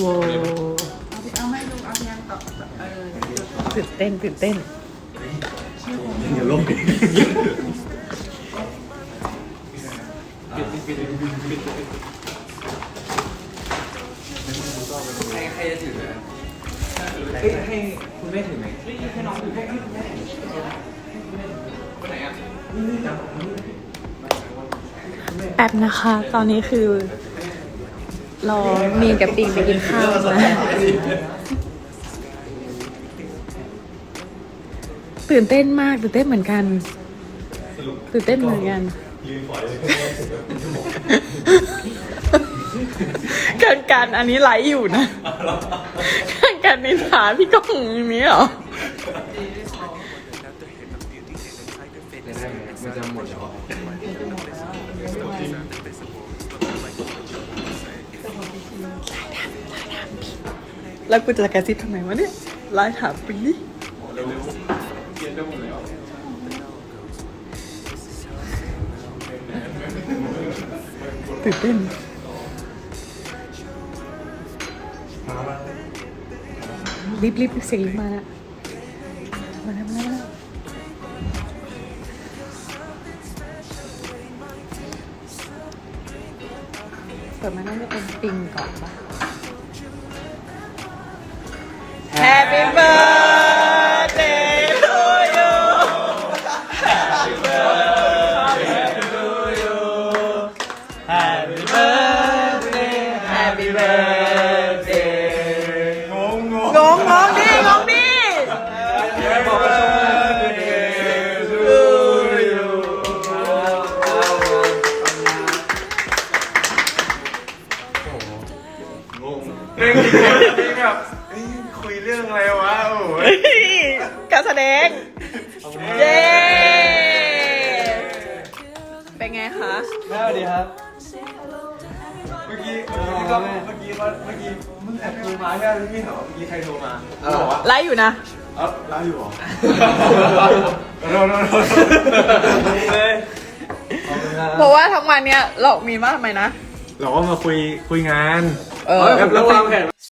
ว้าวเอาไม่ดูเอาพยายามตอบเออตื่นเต้นตื่นเต้นอย่าลงดิให้ใครจะถือนะเอ้ยให้คุณแม่ถือไหมให้น้องถือให้คุณแม่คนไหนอะแป๊บนะคะ ตอนนี้คือ รอมีนกับปิงไปกินข้าวนะตื่นเต้นมากตื่นเต้นเหมือนกันตื่นเต้นเหมือนกันยืนการการอันนี้ไลฟ์อยู่นะการการนินทาพี่ก้องอย่างนี้เหรอมันจะหมดแล้ว แล้วกูจะกระซิบทำไมวะเนี่ยไลฟ์ถามปิงดิเร็วๆเกียนจะหมดแล้วตื่นเต้นรีบรีบเสียงมาละมาแล้วมาแล้วมาแล้วเปิดมาน่าจะเป็นปิงก่อนปะ Happy birthday Happy birthday งงงงงงงดิงงดิบอกว่าชมเดย์ทูยูงงเรื่องจริงจริงแบบเอ้ยคุยเรื่องอะไรวะโอ้โหการแสดงเย้เป็ แม่สวัสดีครับ เมื่อกี้เมื่อกี้ก็เมื่อกี้ว่าเมื่อกี้มึงแอบโทรมาใช่ไหมพี่ถามว่าเมื่อกี้ใครโทรมาเขาบอกว่าไลฟ์อยู่นะ เอ้าร้านอยู่เหรอโนโนโนเลยเพราะว่าทั้งวันเนี้ยหลอกมีนมาทำไมนะ เราก็มาคุยคุยงาน เออแล้ววางแผน